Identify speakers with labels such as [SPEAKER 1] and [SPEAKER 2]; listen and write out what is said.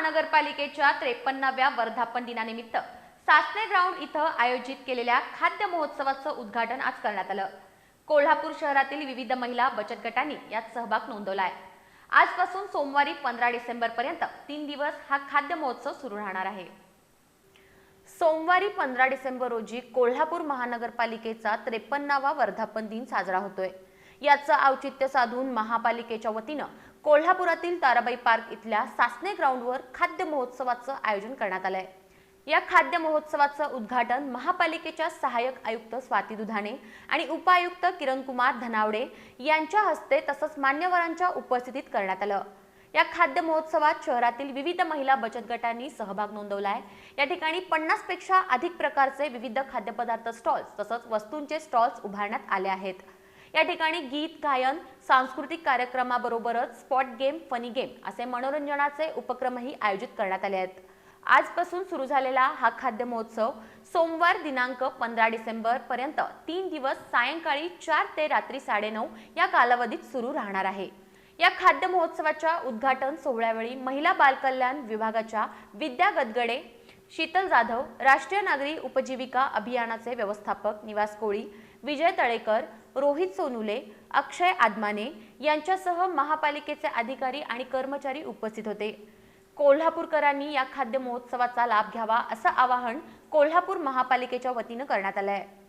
[SPEAKER 1] महानगरपालिकेच्या त्रेपन्नाव्या वर्धापन दिनानिमित्त सासणे ग्राउंड इथं आयोजित केलेल्या खाद्य महोत्सवाचं उद्घाटन आज करण्यात आलं. कोल्हापूर शहरातील विविध महिला बचत गटांनी यात सहभाग नोंदवलाय. आजपासून सोमवारी पंधरा डिसेंबर पर्यंत तीन दिवस हा खाद्य महोत्सव सुरू राहणार आहे. सोमवारी पंधरा डिसेंबर रोजी कोल्हापूर महानगरपालिकेचा त्रेपन्नावा वर्धापन दिन साजरा होतोय. याचं औचित्य साधून महापालिकेच्या वतीनं कोल्हापुरातील ताराबाई पार्क इथल्या सासने ग्राउंडवर खाद्य महोत्सवाचं आयोजन करण्यात आलंय. या खाद्य महोत्सवाचं उद्घाटन महापालिकेच्या सहाय्यक आयुक्त स्वाती दुधाने आणि उपायुक्त किरण कुमार धनावडे यांच्या हस्ते तसंच मान्यवरांच्या उपस्थितीत करण्यात आलं. या खाद्य महोत्सवात शहरातील विविध महिला बचत गटांनी सहभाग नोंदवला आहे या ठिकाणी पन्नासपेक्षा अधिक प्रकारचे विविध खाद्यपदार्थ स्टॉल्स तसंच वस्तूंचे स्टॉल्स उभारण्यात आले आहेत. या ठिकाणी गीत गायन सांस्कृतिक कार्यक्रमाबरोबरच स्पॉट गेम फनी गेम असे मनोरंजनाचे उपक्रमही आयोजित करण्यात आले आहेत. आजपासून सुरू झालेला हा खाद्य महोत्सव सोमवार दिनांक पंधरा डिसेंबर पर्यंत तीन दिवस सायंकाळी चार ते रात्री साडेनऊ या कालावधीत सुरू राहणार आहे. या खाद्य महोत्सवाच्या उद्घाटन सोहळ्यावेळी महिला बालकल्याण विभागाच्या विद्या गदगडे शीतल जाधव राष्ट्रीय नागरी उपजीविका अभियानाचे व्यवस्थापक निवास कोळी विजय तळेकर रोहित सोनुले अक्षय आदमाने यांच्यासह महापालिकेचे अधिकारी आणि कर्मचारी उपस्थित होते. कोल्हापूरकरांनी या खाद्य महोत्सवाचा लाभ घ्यावा असं आवाहन कोल्हापूर महापालिकेच्या वतीनं करण्यात आलं आहे